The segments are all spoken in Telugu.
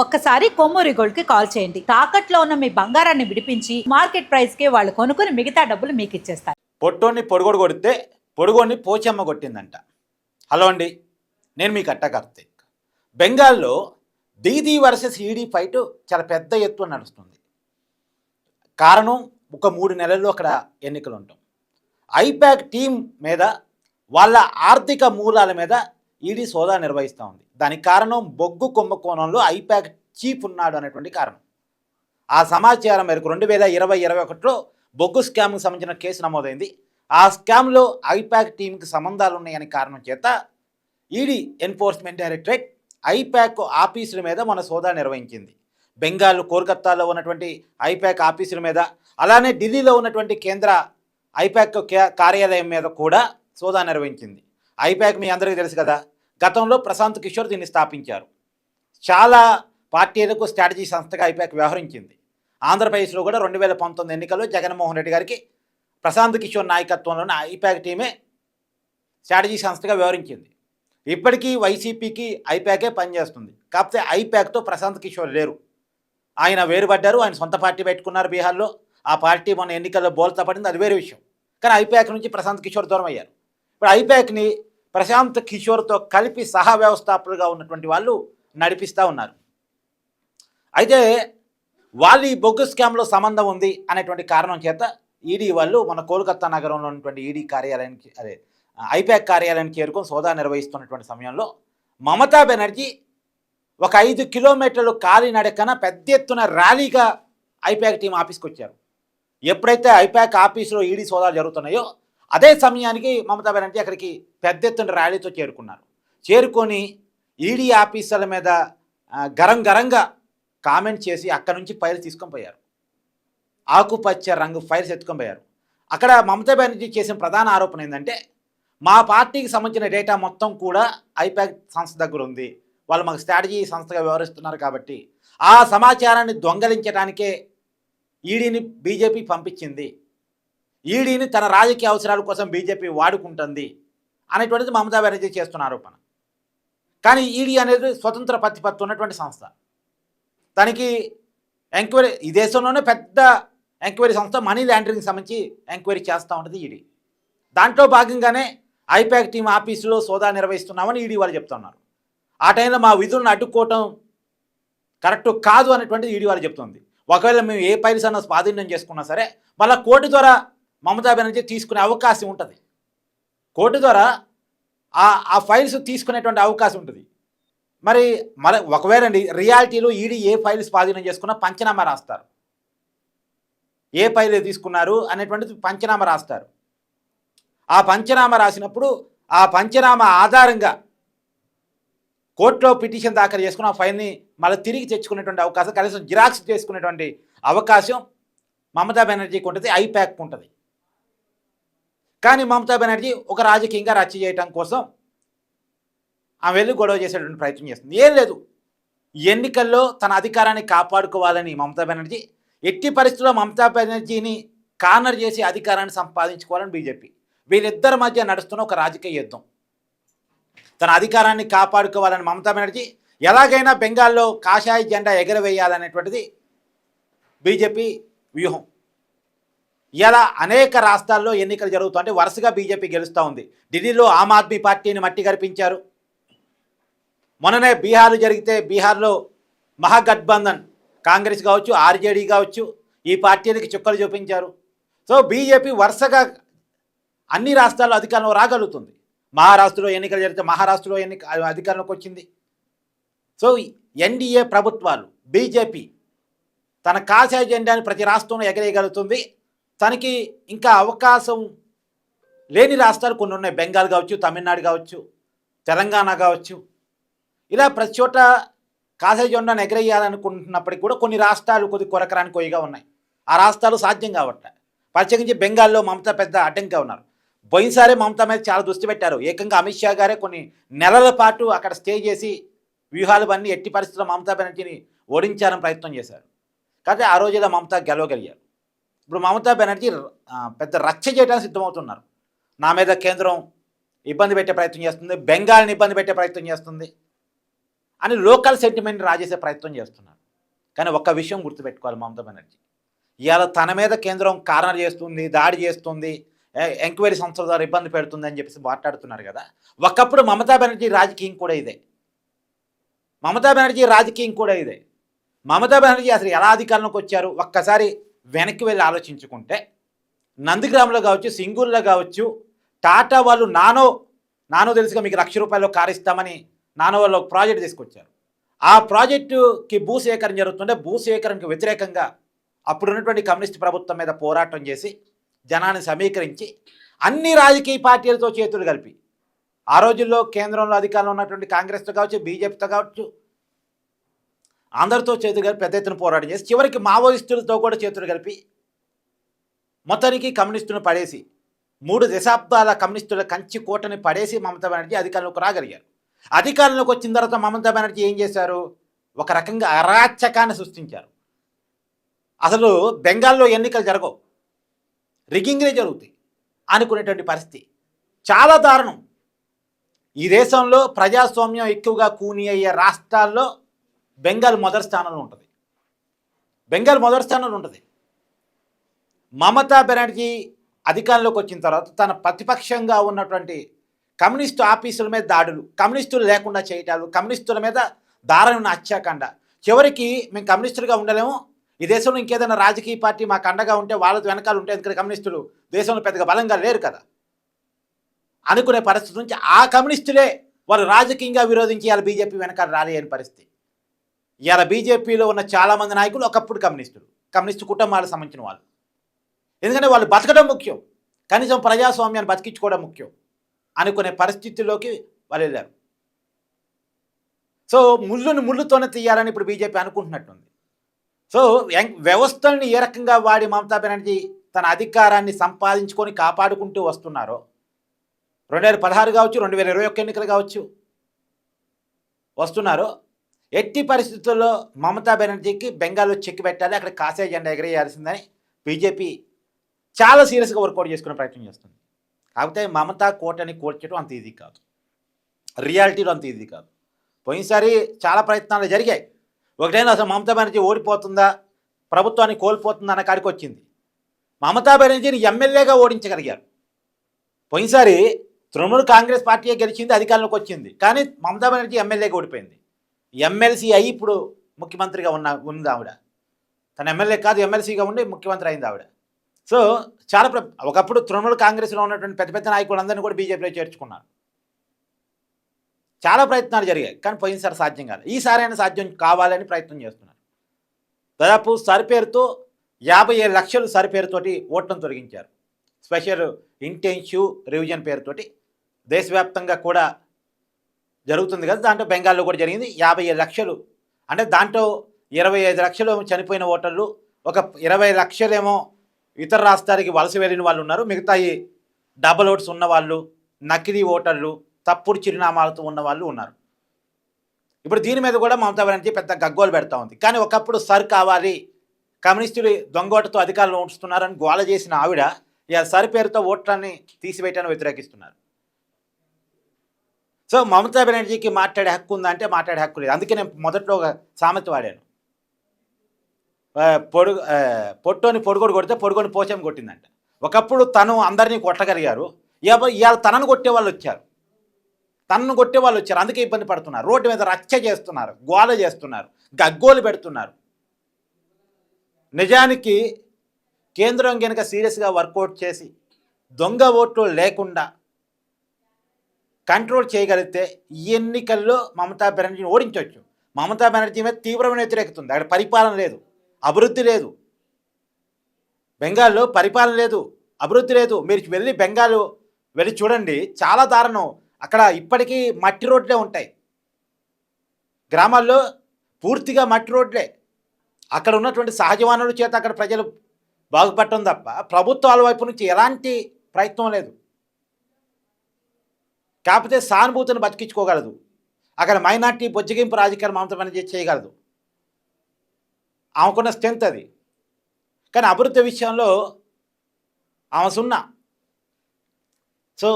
ఒక్కసారి కొమ్మూరి గోల్డ్కి కాల్ చేయండి. తాకట్లో ఉన్న మీ బంగారాన్ని విడిపించి మార్కెట్ ప్రైస్కి వాళ్ళు కొనుక్కుని మిగతా డబ్బులు మీకు ఇచ్చేస్తారు. పొట్టోని పొడుగోడు కొడితే పొడుగోడిని పోచమ్మ కొట్టిందంట. హలో అండి నేను మీకు అట్ట బెంగాల్లో దీదీ వర్సెస్ ఈడీ ఫైట్ చాలా పెద్ద ఎత్తున నడుస్తుంది. కారణం ఒక మూడు నెలల్లో అక్కడ ఎన్నికలు ఉంటాం ఐపాక్ టీం మీద వాళ్ళ ఆర్థిక మూలాల మీద ఈడీ సోదా నిర్వహిస్తూ ఉంది. దానికి కారణం బొగ్గు కుంభకోణంలో ఐపాక్ చీఫ్ ఉన్నాడు అనేటువంటి కారణం. ఆ సమాచారం మేరకు రెండు వేల ఇరవై ఇరవై ఒకటిలో బొగ్గు స్కామ్కి సంబంధించిన కేసు నమోదైంది. ఆ స్కామ్లో ఐపాక్ టీంకి సంబంధాలు ఉన్నాయనే కారణం చేత ఈడీ ఎన్ఫోర్స్మెంట్ డైరెక్టరేట్ ఐపాక్ ఆఫీసుల మీద మన సోదా నిర్వహించింది. బెంగాల్ కోల్కత్తాలో ఉన్నటువంటి ఐపాక్ ఆఫీసుల మీద అలానే ఢిల్లీలో ఉన్నటువంటి కేంద్ర ఐపాక్ కార్యాలయం మీద కూడా సోదా నిర్వహించింది. ఐపాక్ మీ అందరికీ తెలుసు కదా గతంలో ప్రశాంత్ కిషోర్ దీన్ని స్థాపించారు. చాలా పార్టీలకు స్ట్రాటజీ సంస్థగా ఐపాక్ వ్యవహరించింది. ఆంధ్రప్రదేశ్లో కూడా రెండు వేల పంతొమ్మిది ఎన్నికల్లో జగన్మోహన్ రెడ్డి గారికి ప్రశాంత్ కిషోర్ నాయకత్వంలోని ఐపాక్ టీమే స్ట్రాటజీ సంస్థగా వ్యవహరించింది. ఇప్పటికీ వైసీపీకి ఐపాకే పనిచేస్తుంది కాకపోతే ఐపాక్తో ప్రశాంత్ కిషోర్ లేరు. ఆయన వేరుపడ్డారు ఆయన సొంత పార్టీ పెట్టుకున్నారు బీహార్లో. ఆ పార్టీ మొన్న ఎన్నికల్లో బోల్తా పడింది అది వేరే విషయం. కానీ ఐపాక్ నుంచి ప్రశాంత్ కిషోర్ దూరం అయ్యారు. ఇప్పుడు ఐపాక్ని ప్రశాంత్ కిషోర్తో కలిపి సహా వ్యవస్థాపకులుగా ఉన్నటువంటి వాళ్ళు నడిపిస్తూ ఉన్నారు. అయితే వాళ్ళు ఈ బొగ్గు స్కామ్లో సంబంధం ఉంది అనేటువంటి కారణం చేత ఈడీ వాళ్ళు మన కోల్కతా నగరంలో ఉన్నటువంటి ఈడీ కార్యాలయానికి అదే ఐపాక్ కార్యాలయానికి చేరుకొని సోదా నిర్వహిస్తున్నటువంటి సమయంలో మమతా బెనర్జీ ఒక ఐదు కిలోమీటర్లు కాలినడకన పెద్ద ఎత్తున ర్యాలీగా ఐపాక్ టీం ఆఫీస్కి వచ్చారు. ఎప్పుడైతే ఐపాక్ ఆఫీసులో ఈడీ సోదాలు జరుగుతున్నాయో అదే సమయానికి మమతా బెనర్జీ అక్కడికి పెద్ద ఎత్తున ర్యాలీతో చేరుకున్నారు. చేరుకొని ఈడీ ఆఫీసర్ల మీద గరం గరంగా కామెంట్ చేసి అక్కడ నుంచి ఫైల్స్ తీసుకొని పోయారు. ఆకుపచ్చ రంగు ఫైల్స్ ఎత్తుకొని పోయారు. అక్కడ మమతా బెనర్జీ చేసిన ప్రధాన ఆరోపణ ఏంటంటే మా పార్టీకి సంబంధించిన డేటా మొత్తం కూడా ఐపాక్ సంస్థ దగ్గర ఉంది. వాళ్ళు మాకు స్ట్రాటజీ సంస్థగా వ్యవహరిస్తున్నారు కాబట్టి ఆ సమాచారాన్ని దొంగలించడానికే ఈడీని బీజేపీ పంపించింది. ఈడీని తన రాజకీయ అవసరాల కోసం బీజేపీ వాడుకుంటుంది అనేటువంటిది మమతా బెనర్జీ చేస్తున్న ఆరోపణ. కానీ ఈడీ అనేది స్వతంత్ర ప్రతిపత్తి ఉన్నటువంటి సంస్థ. తనకి ఎంక్వైరీ ఈ దేశంలోనే పెద్ద ఎంక్వైరీ సంస్థ మనీ లాండరింగ్ సంబంధించి ఎంక్వైరీ చేస్తూ ఉంటుంది ఈడీ. దాంట్లో భాగంగానే ఐపాక్ టీం ఆఫీసులో సోదా నిర్వహిస్తున్నామని ఈడీ వాళ్ళు చెప్తున్నారు ఆ టైంలో మా విధులను అడ్డుకోవటం కరెక్ట్ కాదు అనేటువంటిది ఈడీ వాళ్ళు చెప్తుంది. ఒకవేళ మేము ఏ ఫైల్స్ అన్న స్వాధీనం చేసుకున్నా సరే మళ్ళీ కోర్టు ద్వారా మమతా బెనర్జీ తీసుకునే అవకాశం ఉంటుంది. కోర్టు ద్వారా ఆ ఆ ఫైల్స్ తీసుకునేటువంటి అవకాశం ఉంటుంది. మరి మర ఒకవేళ అండి రియాలిటీలో ఈడీ ఏ ఫైల్స్ స్వాధీనం చేసుకున్నా పంచనామా రాస్తారు. ఏ ఫైల్ తీసుకున్నారు అనేటువంటిది పంచనామా రాస్తారు. ఆ పంచనామా రాసినప్పుడు ఆ పంచనామా ఆధారంగా కోర్టులో పిటిషన్ దాఖలు చేసుకుని ఆ ఫైల్ని మళ్ళీ తిరిగి తెచ్చుకునేటువంటి అవకాశం కనీసం జిరాక్స్ చేసుకునేటువంటి అవకాశం మమతా బెనర్జీకి ఉంటుంది ఐప్యాక్ ఉంటుంది. కానీ మమతా బెనర్జీ ఒక రాజకీయంగా రచ్చ చేయటం కోసం ఆమె వెళ్ళి గొడవ చేసేటువంటి ప్రయత్నం చేస్తుంది. ఏం లేదు. ఎన్నికల్లో తన అధికారాన్ని కాపాడుకోవాలని మమతా బెనర్జీ ఎట్టి పరిస్థితుల్లో మమతా బెనర్జీని కార్నర్ చేసి అధికారాన్ని సంపాదించుకోవాలని బీజేపీ. వీళ్ళిద్దరి మధ్య నడుస్తున్న ఒక రాజకీయ యుద్ధం. తన అధికారాన్ని కాపాడుకోవాలని మమతా బెనర్జీ ఎలాగైనా బెంగాల్లో కాషాయ జెండా ఎగరవేయాలనేటువంటిది బీజేపీ వ్యూహం. ఇలా అనేక రాష్ట్రాల్లో ఎన్నికలు జరుగుతుంటే వరుసగా బీజేపీ గెలుస్తూ ఉంది. ఢిల్లీలో ఆమ్ ఆద్మీ పార్టీని మట్టి కరిపించారు మొన్ననే బీహార్ జరిగితే బీహార్లో మహాగఠబంధన్ కాంగ్రెస్ కావచ్చు ఆర్జేడీ కావచ్చు ఈ పార్టీలకి చుక్కలు చూపించారు. సో బీజేపీ వరుసగా అన్ని రాష్ట్రాల్లో అధికారంలో రాగలుగుతుంది. మహారాష్ట్రలో ఎన్నికలు జరిగితే మహారాష్ట్రలో ఎన్నిక అధికారంలోకి వచ్చింది. సో ఎన్డీఏ ప్రభుత్వాలు బీజేపీ తన కాషాయ ఎజెండాని ప్రతి రాష్ట్రంలో ఎగరేయగలుగుతుంది. తనకి ఇంకా అవకాశం లేని రాష్ట్రాలు కొన్ని ఉన్నాయి. బెంగాల్ కావచ్చు తమిళనాడు కావచ్చు తెలంగాణ కావచ్చు. ఇలా ప్రతి చోట కాసే జెండాను ఎగరేయాలనుకుంటున్నప్పటికీ కూడా కొన్ని రాష్ట్రాలు కొద్ది కొరకరాని కొయ్యగా ఉన్నాయి. ఆ రాష్ట్రాలు సాధ్యం కావట్లే ప్రత్యేకించి బెంగాల్లో మమతా పెద్ద అడ్డంగా ఉన్నారు. పోయినసారి మమతా మీద చాలా దృష్టి పెట్టారు. ఏకంగా అమిత్ షా గారే కొన్ని నెలల పాటు అక్కడ స్టే చేసి వ్యూహాలు అన్నీ ఎట్టి పరిస్థితుల్లో మమతా బెనర్జీని ఓడించాలని ప్రయత్నం చేశారు. కాబట్టి ఆ రోజుల్లో మమతా గెలవగలిగారు. ఇప్పుడు మమతా బెనర్జీ పెద్ద రచ్చ చేయడానికి సిద్ధమవుతున్నారు. నా మీద కేంద్రం ఇబ్బంది పెట్టే ప్రయత్నం చేస్తుంది బెంగాల్ని ఇబ్బంది పెట్టే ప్రయత్నం చేస్తుంది అని లోకల్ సెంటిమెంట్ రాజేసే ప్రయత్నం చేస్తున్నారు. కానీ ఒక్క విషయం గుర్తుపెట్టుకోవాలి మమతా బెనర్జీ. ఇవాళ తన మీద కేంద్రం కారణం చేస్తుంది దాడి చేస్తుంది ఎంక్వైరీ సంస్థల ద్వారా ఇబ్బంది పెడుతుంది అని చెప్పేసి మాట్లాడుతున్నారు కదా. ఒకప్పుడు మమతా బెనర్జీ రాజకీయం కూడా ఇదే. మమతా బెనర్జీ రాజకీయం కూడా ఇదే. మమతా బెనర్జీ అసలు ఎలా అధికారంలోకి వచ్చారు? ఒక్కసారి వెనక్కి వెళ్ళి ఆలోచించుకుంటే నందిగ్రామ్లో కావచ్చు సింగూర్లో కావచ్చు టాటా వాళ్ళు నానో నానో తెలుసుగా మీకు లక్ష రూపాయలు కారు ఇస్తామని నానో వాళ్ళు ఒక ప్రాజెక్ట్ తీసుకొచ్చారు. ఆ ప్రాజెక్టుకి భూసేకరణ జరుగుతుంటే భూసేకరణకు వ్యతిరేకంగా అప్పుడున్నటువంటి కమ్యూనిస్ట్ ప్రభుత్వం మీద పోరాటం చేసి జనాన్ని సమీకరించి అన్ని రాజకీయ పార్టీలతో చేతులు కలిపి ఆ రోజుల్లో కేంద్రంలో అధికారంలో ఉన్నటువంటి కాంగ్రెస్తో కావచ్చు బీజేపీతో కావచ్చు అందరితో చేతులు కలిపి పెద్ద ఎత్తున పోరాటం చేసి చివరికి మావోయిస్టులతో కూడా చేతులు కలిపి మొత్తానికి కమ్యూనిస్టులను పడేసి మూడు దశాబ్దాల కమ్యూనిస్టుల కంచి కోటని పడేసి మమతా బెనర్జీ అధికారంలోకి రాగలిగారు. అధికారంలోకి వచ్చిన తర్వాత మమతా బెనర్జీ ఏం చేశారు? ఒక రకంగా అరాచకాన్ని సృష్టించారు. అసలు బెంగాల్లో ఎన్నికలు జరగవు. రిగింగ్లే జరుగుతాయి అనుకునేటువంటి పరిస్థితి. చాలా దారుణం. ఈ దేశంలో ప్రజాస్వామ్యం ఎక్కువగా కూని అయ్యే రాష్ట్రాల్లో బెంగాల్ మొదటి స్థానంలో ఉంటుంది. బెంగాల్ మొదటి స్థానంలో ఉంటుంది. మమతా బెనర్జీ అధికారంలోకి వచ్చిన తర్వాత తన ప్రతిపక్షంగా ఉన్నటువంటి కమ్యూనిస్టు ఆఫీసుల మీద దాడులు కమ్యూనిస్టులు లేకుండా చేయటాలు కమ్యూనిస్టుల మీద దారుణ హత్యాకాండ. చివరికి మేము కమ్యూనిస్టులుగా ఉండలేము. ఈ దేశంలో ఇంకేదైనా రాజకీయ పార్టీ మాకు అండగా ఉంటే వాళ్ళతో వెనకాల ఉంటే ఎందుకంటే కమ్యూనిస్టులు దేశంలో పెద్దగా బలంగా లేరు కదా. అనుకునే పరిస్థితి నుంచి ఆ కమ్యూనిస్టులే వారు రాజకీయంగా విరోధించి వాళ్ళ బీజేపీ వెనకాల రాలేని పరిస్థితి. ఇవాళ బీజేపీలో ఉన్న చాలామంది నాయకులు ఒకప్పుడు కమ్యూనిస్టులు. కమ్యూనిస్టు కుటుంబాలకు సంబంధించిన వాళ్ళు. ఎందుకంటే వాళ్ళు బతకడం ముఖ్యం. కనీసం ప్రజాస్వామ్యాన్ని బతికించుకోవడం ముఖ్యం. అనుకునే పరిస్థితిలోకి వాళ్ళు వెళ్ళారు. సో ముళ్ళుని ముళ్ళుతోనే తీయాలని ఇప్పుడు బీజేపీ అనుకుంటున్నట్టుంది. సో వ్యవస్థల్ని ఏ రకంగా వాడి మమతా బెనర్జీ తన అధికారాన్ని సంపాదించుకొని కాపాడుకుంటూ వస్తున్నారో రెండు వేల పదహారు కావచ్చు రెండు వేల ఇరవై ఒక్క ఎన్నికలు కావచ్చు వస్తున్నారో ఎట్టి పరిస్థితుల్లో మమతా బెనర్జీకి బెంగాల్లో చెక్ పెట్టాలి అక్కడ కాసే జెండా ఎగరేయాల్సిందని బీజేపీ చాలా సీరియస్గా వర్కౌట్ చేసుకునే ప్రయత్నం చేస్తుంది. కాకపోతే మమతా కోటని కోల్చడం అంత ఈజీ కాదు. రియాలిటీలో అంత ఈజీ కాదు. పోయినసారి చాలా ప్రయత్నాలు జరిగాయి. ఒకటైనా అసలు మమతా బెనర్జీ ఓడిపోతుందా ప్రభుత్వాన్ని కోల్పోతుందా అన్న కాడికి వచ్చింది. మమతా బెనర్జీని ఎమ్మెల్యేగా ఓడించగలిగారు. పోయినసారి తృణమూల్ కాంగ్రెస్ పార్టీ గెలిచింది అధికారంలోకి వచ్చింది. కానీ మమతా బెనర్జీ ఎమ్మెల్యేగా ఓడిపోయింది. ఎమ్మెల్సీ అయ్యి ఇప్పుడు ముఖ్యమంత్రిగా ఉన్న ఉంది ఆవిడ. తన ఎమ్మెల్యే కాదు ఎమ్మెల్సీగా ఉండి ముఖ్యమంత్రి అయింది ఆవిడ. సో చాలా ఒకప్పుడు తృణమూల కాంగ్రెస్లో ఉన్నటువంటి పెద్ద పెద్ద నాయకులందరినీ కూడా బీజేపీలో చేర్చుకున్నారు. చాలా ప్రయత్నాలు జరిగాయి కానీ పోయినసారి సాధ్యం కాదు ఈసారి అయినా సాధ్యం కావాలని ప్రయత్నం చేస్తున్నారు. దాదాపు సరిపేరుతో యాభై ఏడు లక్షలు సరిపేరుతోటి ఓట్లను తొలగించారు. స్పెషల్ ఇంటెన్సివ్ రివిజన్ పేరుతోటి దేశవ్యాప్తంగా కూడా జరుగుతుంది కదా. దాంట్లో బెంగాల్లో కూడా జరిగింది. యాభై లక్షలు. అంటే దాంట్లో ఇరవై ఐదు లక్షలు చనిపోయిన ఓటర్లు ఒక ఇరవై లక్షలేమో ఇతర రాష్ట్రాలకి వలస వెళ్ళిన వాళ్ళు ఉన్నారు. మిగతా ఈ డబల్ ఓట్స్ ఉన్నవాళ్ళు నకిలీ ఓటర్లు తప్పుడు చిరునామాలతో ఉన్న వాళ్ళు ఉన్నారు. ఇప్పుడు దీని మీద కూడా మమతా బెనర్జీ పెద్ద గగ్గోలు పెడతా ఉంది. కానీ ఒకప్పుడు సర్ కావాలి కమ్యూనిస్టులు దొంగోటతో అధికారంలో ఉంచుతున్నారని గోల చేసిన ఆవిడ ఇక సరి పేరుతో ఓట్లని తీసివేయటాన్ని వ్యతిరేకిస్తున్నారు. సో మమతా బెనర్జీకి మాట్లాడే హక్కు ఉందా అంటే మాట్లాడే హక్కు లేదు. అందుకే నేను మొదట్లో ఒక సామెత వాడాను. పొడు పొడుగు పొట్టోని పొడుగోడు కొడితే పొడుగోని పోచం కొట్టిందంట. ఒకప్పుడు తను అందరినీ కొట్టగలిగారు. ఇవాళ తనను కొట్టే వాళ్ళు వచ్చారు. తనను కొట్టే వాళ్ళు వచ్చారు. అందుకే ఇబ్బంది పడుతున్నారు. రోడ్డు మీద రచ్చ చేస్తున్నారు. గోల చేస్తున్నారు. గగ్గోలు పెడుతున్నారు. నిజానికి కేంద్రం కనుక సీరియస్గా వర్కౌట్ చేసి దొంగ ఓట్లు లేకుండా కంట్రోల్ చేయగలిగితే ఈ ఎన్నికల్లో మమతా బెనర్జీని ఓడించవచ్చు మమతా బెనర్జీ మీద తీవ్రమైన వ్యతిరేకత ఉంది. అక్కడ పరిపాలన లేదు. అభివృద్ధి లేదు. బెంగాల్లో పరిపాలన లేదు. అభివృద్ధి లేదు. మీరు వెళ్ళి బెంగాల్ వెళ్ళి చూడండి. చాలా దారుణం. అక్కడ ఇప్పటికీ మట్టి రోడ్లే ఉంటాయి. గ్రామాల్లో పూర్తిగా మట్టి రోడ్లే. అక్కడ ఉన్నటువంటి సహజ వనరుల చేత అక్కడ ప్రజలు బాగుపడటం తప్ప ప్రభుత్వాల వైపు నుంచి ఎలాంటి ప్రయత్నం లేదు. కాకపోతే సానుభూతిని బతికించుకోగలదు. అక్కడ మైనార్టీ బొజ్జగింపు రాజకీయాలు మమత బెనర్జీ చేయగలదు. ఆమెకున్న స్ట్రెంత్ అది. కానీ అభివృద్ధి విషయంలో ఆమె సున్నా. సో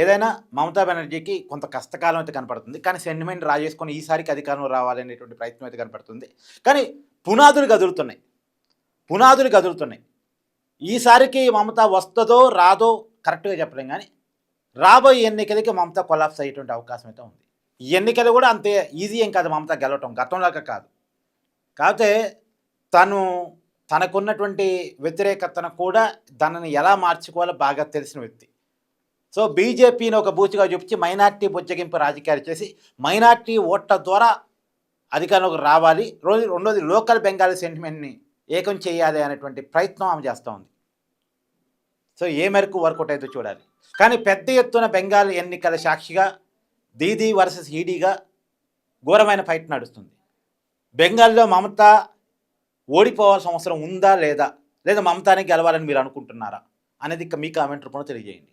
ఏదైనా మమతా బెనర్జీకి కొంత కష్టకాలం అయితే కనపడుతుంది. కానీ సెంటిమెంట్ రాజేసుకొని ఈసారికి అధికారం రావాలనేటువంటి ప్రయత్నం అయితే కనపడుతుంది. కానీ పునాదులు కదులుతున్నాయి. పునాదులు కదులుతున్నాయి. ఈసారికి మమత వస్తుందో రాదో కరెక్ట్గా చెప్పలేం కానీ రాబోయే ఎన్నికలకి మమత కొలాప్స్ అయ్యేటువంటి అవకాశం అయితే ఉంది. ఈ ఎన్నికలు కూడా అంతే ఈజీ ఏం కాదు మమత గెలవటం గతంలాగా కాదు. కాకపోతే తను తనకున్నటువంటి వ్యతిరేకతను కూడా దానిని ఎలా మార్చుకోవాలో బాగా తెలిసిన వ్యక్తి. సో బీజేపీని ఒక బూచిగా చూపించి మైనార్టీ బుజ్జగింపు రాజకీయాలు చేసి మైనార్టీ ఓట్ల ద్వారా అధికారంలోకి రావాలి. రోజు రెండోది లోకల్ బెంగాలీ సెంటిమెంట్ని ఏకం చేయాలి అనేటువంటి ప్రయత్నం ఆమె చేస్తూ ఉంది. సో ఏ మేరకు వర్కౌట్ అయితే చూడాలి. కానీ పెద్ద ఎత్తున బెంగాల్ ఎన్నికల సాక్షిగా దీదీ వర్సెస్ ఈడీగా ఘోరమైన ఫైట్ నడుస్తుంది. బెంగాల్లో మమత ఓడిపోవాల్సిన అవసరం ఉందా లేదా? లేదా మమతానే గెలవాలని మీరు అనుకుంటున్నారా? అనేది ఇక మీ కామెంట్ రూపంలో తెలియజేయండి.